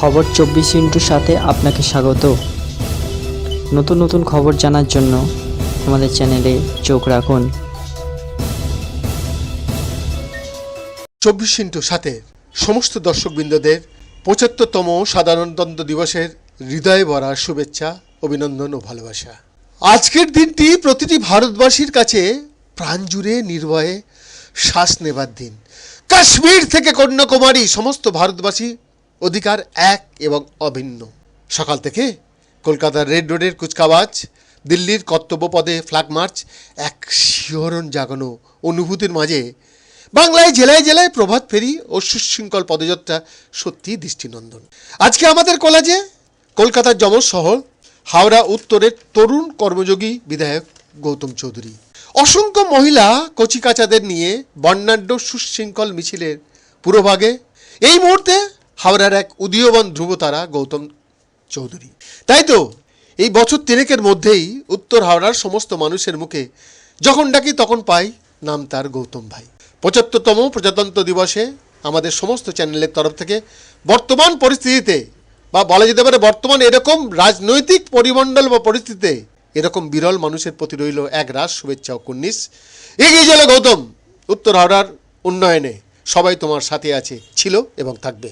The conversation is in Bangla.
খবর চব্বিশ ইন্টুর সাথে আপনাকে স্বাগত। নতুন নতুন খবর জানার জন্য আমাদের চ্যানেলে চোখ রাখুন। চব্বিশ ইন্টু সাথে সমস্ত দর্শকবৃন্দদের পঁচাত্তরতম সাধারণতন্ত্র দিবসের হৃদয়ে ভরা শুভেচ্ছা, অভিনন্দন ও ভালোবাসা। আজকের দিনটি প্রতিটি ভারতবাসীর কাছে প্রাণ জুড়ে নির্ভয়ে শ্বাস নেবার দিন। কাশ্মীর থেকে কন্যাকুমারী সমস্ত ভারতবাসী অধিকার এক এবং অভিন্ন। সকাল থেকে কলকাতার রেড রোডের কুচকাওয়াজ, দিল্লির কর্তব্য পদে ফ্ল্যাগ মার্চ এক শিহরণ জাগানো অনুভূতির মাঝে বাংলায় জেলায় জেলায় প্রভাত ফেরি ও সুশৃঙ্খল পদযাত্রা সত্যি দৃষ্টিনন্দন। আজকে আমাদের কলেজে কলকাতার যমজ শহর, হাওড়া উত্তরের তরুণ কর্মযোগী বিধায়ক গৌতম চৌধুরী। অসংখ্য মহিলা কচিকাচাদের নিয়ে বর্ণাঢ্য সুশৃঙ্খল মিছিলের পুরোভাগে এই মুহূর্তে হাওড়ার এক উদীয়মান ধ্রুবতারা গৌতম চৌধুরী। তাই তো, এই বছর তিনেকের মধ্যেই উত্তর হাওড়ার সমস্ত মানুষের মুখে যখন ডাকি তখন পাই নাম তার গৌতম ভাই। পঁচাত্তরতম প্রজাতন্ত্র দিবসে আমাদের সমস্ত চ্যানেলের তরফ থেকে বর্তমান পরিস্থিতিতে, বা বলা যেতে পারে বর্তমান এরকম রাজনৈতিক পরিমণ্ডল বা পরিস্থিতিতে এরকম বিরল মানুষের প্রতি রইল এক রাস শুভেচ্ছা ও কুন্নিস এগিয়ে চলে গৌতম, উত্তর হাওড়ার উন্নয়নে সবাই তোমার সাথে আছে, ছিল এবং থাকবে।